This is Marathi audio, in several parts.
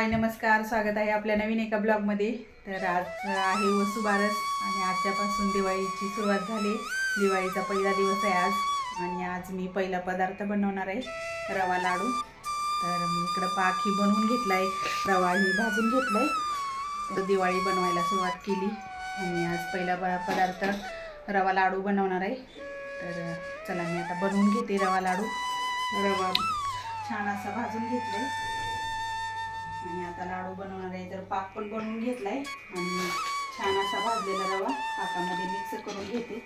हाय नमस्कार स्वागत आहे आपल्या नवीन एका ब्लॉगमध्ये. तर आज आहे वसुबारस आणि आजच्यापासून दिवाळीची सुरुवात झाली. दिवाळीचा पहिला दिवस आहे आज आणि आज मी पहिला पदार्थ बनवणार आहे रवा लाडू. तर मी इकडं पाखी बनवून घेतला आहे रवा ही भाजून घेतला आहे तर दिवाळी बनवायला सुरुवात केली आणि आज पहिला प पदार्थ रवा लाडू बनवणार आहे. तर चला मी आता बनवून घेते रवा लाडू. रवा छान असा भाजून घेतला आहे आणि आता लाडू बनवणार आहे तर पाक पण बनवून घेतलाय. आणि छान असा भाजलेला रवा पाकामध्ये मिक्स करून घेते.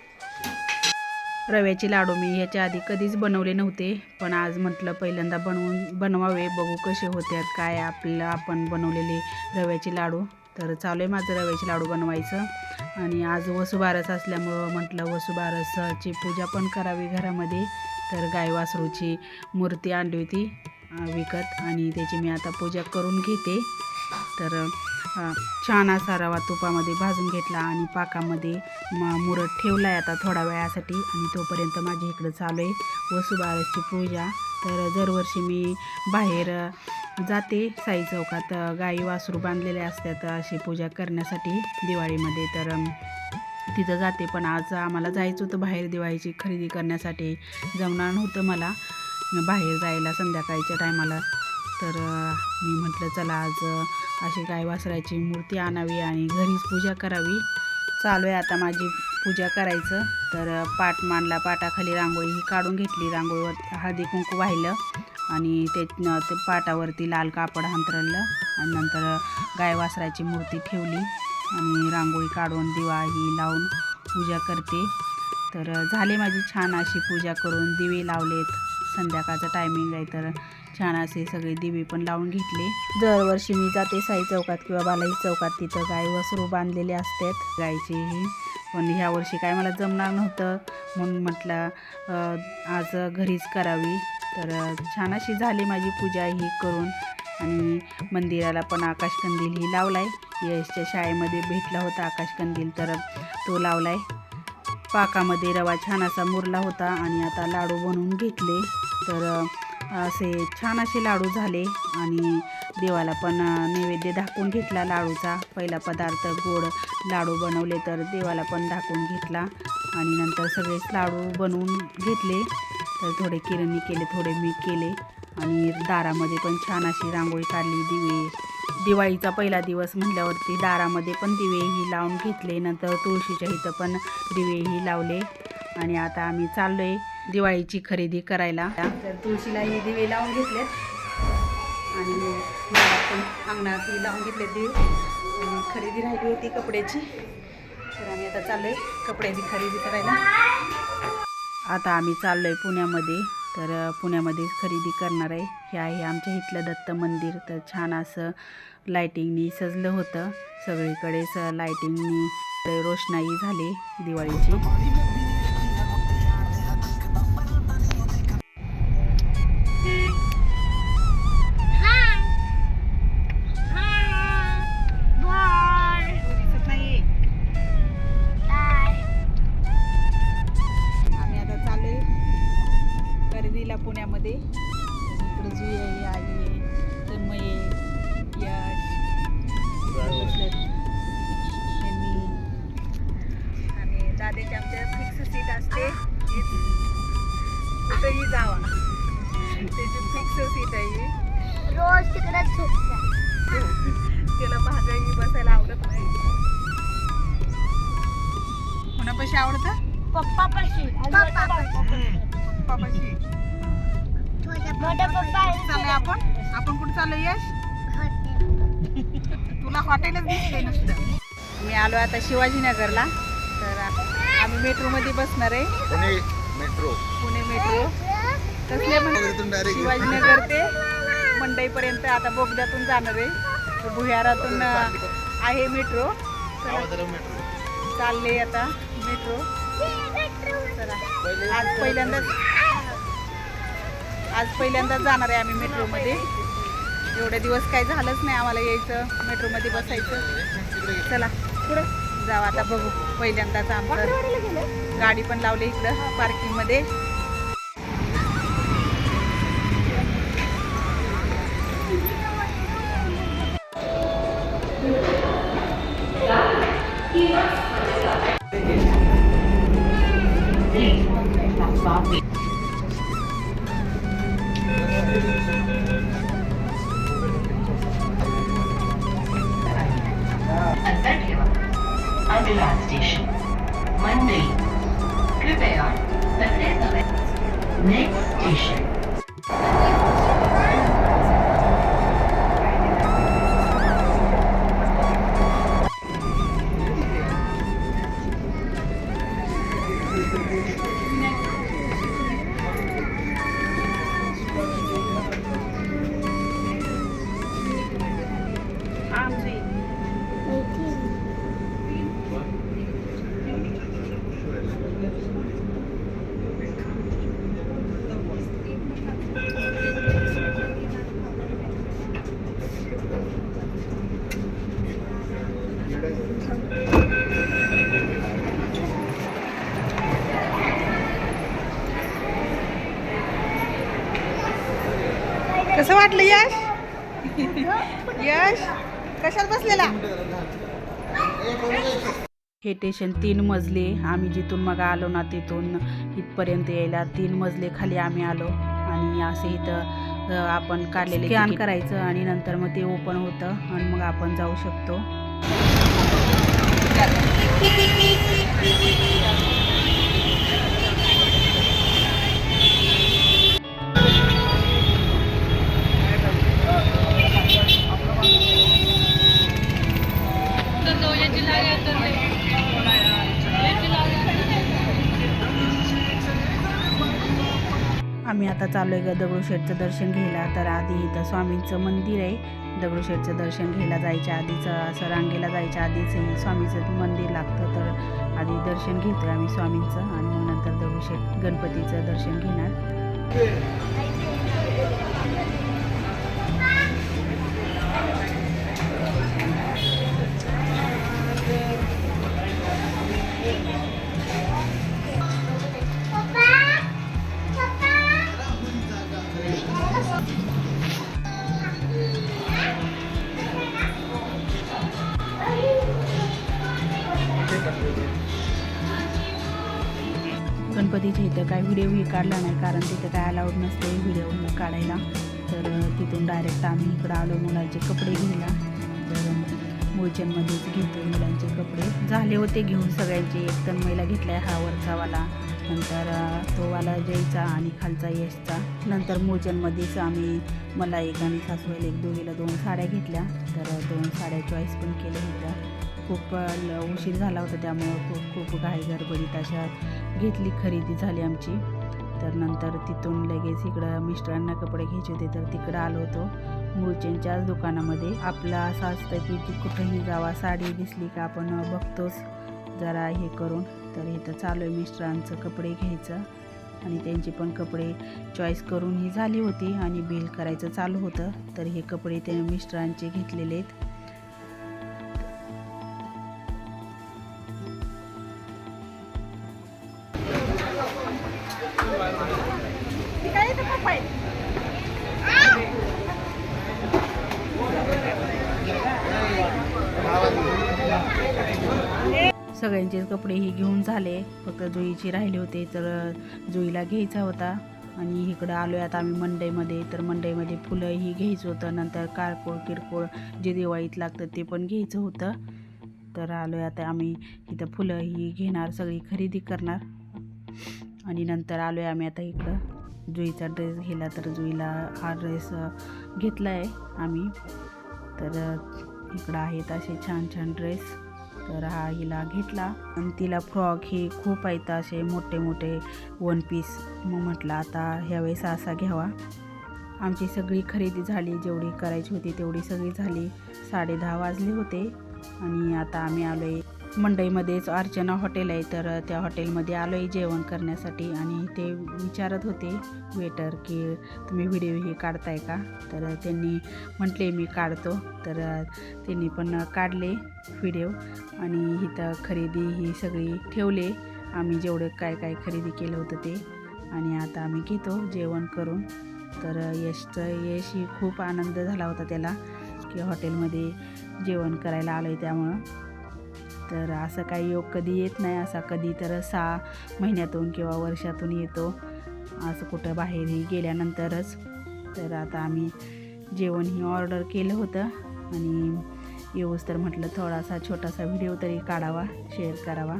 रव्याचे लाडू मी ह्याच्या आधी कधीच बनवले नव्हते पण आज म्हटलं पहिल्यांदा बनवून बनवावे बघू कसे होत्यात काय आपलं आपण बनवलेले रव्याचे लाडू. तर चालू आहे माझं रव्याचे लाडू बनवायचं. आणि आज वसुबारस असल्यामुळं म्हटलं वसुबारसची पूजा पण करावी घरामध्ये. तर गाय वासरूची मूर्ती आणली होती. विकत आणि त्याची मी आता पूजा करून घेते. तर छान असा रवा तुपामध्ये भाजून घेतला आणि पाकामध्ये म मुरत ठेवला आहे आता थोडा वेळासाठी आणि तोपर्यंत माझी इकडं चालू आहे वसुबारसची पूजा. तर दरवर्षी मी बाहेर जाते साई चौकात. गाई वासरू बांधलेले असतात अशी पूजा करण्यासाठी दिवाळीमध्ये. तर तिथं जाते. पण आज आम्हाला जायचं होतं बाहेर दिवाळीची खरेदी करण्यासाठी. जमणार नव्हतं मला. बाहेर जायला संध्याकाळच्या टायमाला. तर मी म्हटलं चला आज अशी गाय वासराची मूर्ती आणावी आणि घरीच पूजा करावी. चालू आहे आता माझी पूजा करायचं. तर पाट मांडला पाटाखाली रांगोळी ही काढून घेतली. रांगोळीवर हळदी कुंकू वाहिलं आणि ते ते पाटावरती लाल कापड हांतरलं आणि नंतर गाय वासराची मूर्ती ठेवली आणि रांगोळी काढून दिवा ही लावून पूजा करते. तर झाले माझी छान अशी पूजा करून दिवे लावलेत. संध्याकाळचं टायमिंग आहे तर छान असे सगळे दिवे पण लावून घेतले. दरवर्षी मी जाते साई चौकात किंवा बालाजी चौकात तिथं गाय वसरू बांधलेले असतात. गायचेही पण ह्या वर्षी काय मला जमणार नव्हतं. म्हणून म्हटलं आज घरीच करावी. तर छान अशी झाली माझी पूजा ही करून. आणि मंदिराला पण आकाशकंदील ही लावलाय. यशच्या शाळेमध्ये भेटला होता आकाशकंदील तर तो लावलाय. पाकामध्ये रवा छान असा मुरला होता आणि आता लाडू बनवून घेतले. तर असे छान असे लाडू झाले आणि देवाला पण नैवेद्य दाखवून घेतला लाडूचा. पहिला पदार्थ गोड लाडू बनवले तर देवाला पण दाखवून घेतला आणि नंतर सगळेच लाडू बनवून घेतले. तर थोडे किरणी केले थोडे मी केले आणि दारामध्ये पण छान अशी रांगोळी काढली. दिवे दिवाळीचा पहिला दिवस म्हटल्यावरती दारामध्ये पण दिवेही लावून घेतले. नंतर तुळशीच्या इथं पण दिवेही लावले आणि आता आम्ही चाललो आहे दिवाळीची खरेदी करायला. तर तुळशीला हे दिवे लावून घेतलेत. आणि घरात पण अंगणात लावून घेतले दिवे. खरेदी राहिली होती कपड्याची. तर आम्ही आता चाललोय कपड्याची खरेदी करायला. आता आम्ही चाललोय पुण्यामध्ये. तर पुण्यामध्ये खरेदी करणार आहे. हे आहे आमच्या इथलं दत्त मंदिर. तर छान असं लायटिंगनी सजलं होतं. सगळीकडे स लायटिंगनी रोषणाई झाली दिवाळीची. पप्पापाशी मोठा पप्पा चाललोय आपण? आपण कुठे चाललोय यश? तुला हॉटेलच दिसते नुसतं. मी आलो आता शिवाजीनगरला. तर आम्ही मेट्रोमध्ये बसणार आहे. पुणे मेट्रो. पुणे मेट्रो. कसले म्हणजे शिवाजीनगर ते मंडईपर्यंत आता बोगद्यातून जाणार आहे. भुयारातून आहे मेट्रो. चला, मेट्रो. चालले आता मेट्रो. चला. आज पहिल्यांदाच आज पहिल्यांदाच जाणार आहे आम्ही मेट्रोमध्ये. एवढे दिवस काही झालंच नाही आम्हाला यायचं मेट्रोमध्ये बसायचं. चला पुढं जाऊ आता बघू. पहिल्यांदाच आमचं गाडी पण लावली इकडं पार्किंगमध्ये अगला स्टेशन मंडई कृपया पहले समय नेक्स्ट स्टेशन कसं वाटलं यश? यश? कशात बसलेला? हे स्टेशन तीन मजले आम्ही जिथून मग आलो ना तिथून इथपर्यंत यायला तीन मजले खाली आम्ही आलो आणि असे इथं आपण काढलेले स्कॅन करायचं. आणि नंतर मग ते ओपन होतं आणि मग आपण जाऊ शकतो. आम्ही आता चालू आहे दगडूशेठचं दर्शन घ्यायला. तर आधी इथं स्वामींचं मंदिर आहे. दगडूशेठचं दर्शन घ्यायला जायच्या आधीच असं रांगेला जायच्या आधीच स्वामीचं मंदिर लागतं तर आधी दर्शन घेतोय आम्ही स्वामींचं आणि मग नंतर दगडूशेठ गणपतीचं दर्शन घेणार. गणपतीच्या इथं काय व्हिडिओही काढला नाही कारण तिथं काय अलाउड नसते व्हिडिओ काढायला. तर तिथून डायरेक्ट आम्ही इकडं आलो मुलांचे कपडे घ्यायला. तर मुळचंदमध्येच घेतो मुलांचे कपडे. झाले होते घेऊन सगळ्यांचे एक तन महिला घेतलाय हा वरचा वाला नंतर तो वाला जयचा आणि खालचा यशचा नंतर मुळचंदमध्येच आम्ही मला एक आणि सासूबाईला एक दोघीला दोन साड्या घेतल्या. तर दोन साड्या चॉईस पण केल्या होत्या. खूप उशीर झाला होता त्यामुळं खूप खूप घाई गडबडीत अशा घेतली खरेदी झाली आमची. तर नंतर तिथून लगेच इकडं मिस्टरांना कपडे घ्यायचे होते तर तिकडं आलो होतो. मुळचेंच्याच दुकानामध्ये. आपलं असं असतं की ती कुठेही जावा साडी दिसली का आपण बघतोच. जरा हे करून. तर इथं चालू आहे मिस्टरांचं कपडे घ्यायचं. आणि त्यांची पण कपडे चॉईस करून ही झाली होती आणि बिल करायचं चालू होतं. तर हे कपडे ते मिस्टरांचे घेतलेले आहेत. सगळ्यांचे कपडेही घेऊन झाले. फक्त जुईची राहिले होते तर जुईला घ्यायचा होता. आणि इकडं आलो आहे आता आम्ही मंडईमध्ये. तर मंडईमध्ये फुलंही घ्यायचं होतं. नंतर कारकोळ किरकोळ जे दिवाळीत लागतं ते पण घ्यायचं होतं. तर आलो आहे आता आम्ही इथं फुलं ही घेणार सगळी खरेदी करणार. आणि नंतर आलो आहे आम्ही आता इकडं. जुईचा ड्रेस घेला तर जुईला हा ड्रेस घेतला आहे आम्ही. तर इकडं आहेत असे छान छान ड्रेस. तर हा हिला घेतला. आणि तिला फ्रॉक हे खूप आहेत असे मोठे मोठे वन पीस. मग म्हटलं आता ह्यावेळेस असा घ्यावा. आमची सगळी खरेदी झाली. जेवढी करायची होती तेवढी सगळी झाली. साडे दहा वाजले होते. आणि आता आम्ही आलो आहे मंडईमध्येच अर्चना हॉटेल आहे. तर त्या हॉटेलमध्ये आलो आहे जेवण करण्यासाठी आणि ते विचारत होते वेटर की तुम्ही व्हिडिओ हे काढताय का? तर त्यांनी म्हटले मी काढतो. तर त्यांनी पण काढले व्हिडिओ आणि इथं खरेदी ही सगळी ठेवले. आम्ही जेवढं काय काय खरेदी केलं होतं ते आणि आता आम्ही घेतो जेवण करून. तर यशचं यश ही खूप आनंद झाला होता त्याला की हॉटेलमध्ये जेवण करायला आलं आहे त्यामुळं. तर असं काही योग कधी येत नाही असा कधी तर सहा महिन्यातून किंवा वर्षातून येतो. असं कुठं बाहेरही गेल्यानंतरच. तर आता आम्ही जेवण ही ऑर्डर केलं होतं आणि येऊच तर म्हटलं थोडासा छोटासा व्हिडिओ तरी काढावा शेअर करावा.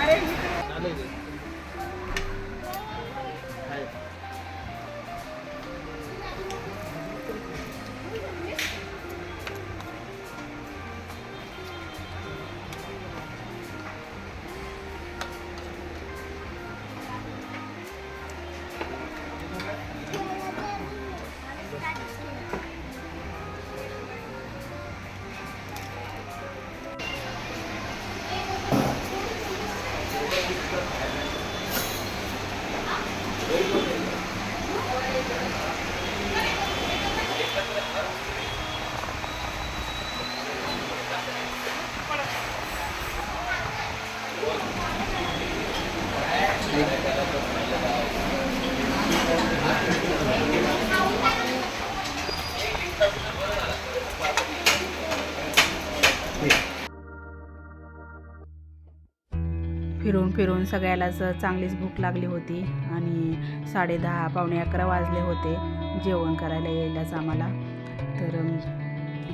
अरे फिरून फिरून सगळ्यालाच चांगलीच भूक लागली होती आणि साडे दहा पावणे अकरा वाजले होते. जेवण करायला यायलाच आम्हाला. तर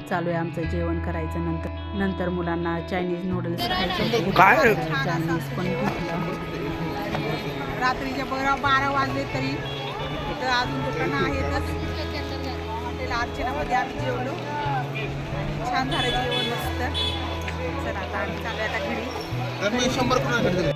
चालू आहे आमचं जेवण करायचं नंतर. नंतर मुलांना चायनीज नूडल्स खायचे चायनीज पण रात्रीच्या बघा बारा वाजले तरी. इथं अजून दुकानं आहेतच. हॉटेल अर्चनामध्ये आम्ही जेवलो. छान झालं जेवण मस्त. चला आता आम्ही चालू आहे आता घरी. तर